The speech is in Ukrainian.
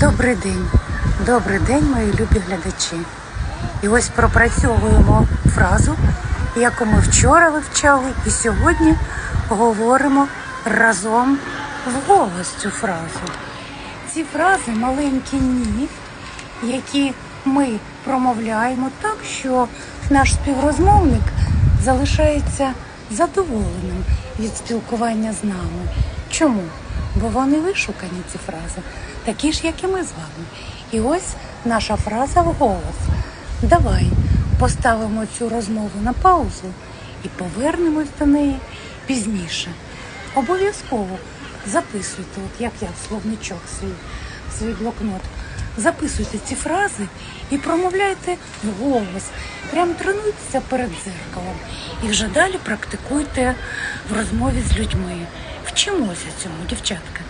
Добрий день, добрий день, мої любі глядачі. І ось пропрацьовуємо фразу, яку ми вчора вивчали, і сьогодні говоримо разом вголос цю фразу. Ці фрази маленькі ні, які ми промовляємо так, що наш співрозмовник залишається задоволеним від спілкування з нами. Чому? Бо вони вишукані, ці фрази, такі ж, як і ми з вами. І ось наша фраза вголос. Давай поставимо цю розмову на паузу і повернемось до неї пізніше. Обов'язково записуйте, от як я в словничок свій, свій блокнот. Записуйте ці фрази і промовляйте вголос. Прям тренуйтеся перед дзеркалом. І вже далі практикуйте в розмові з людьми. Вчимося цьому, дівчатка.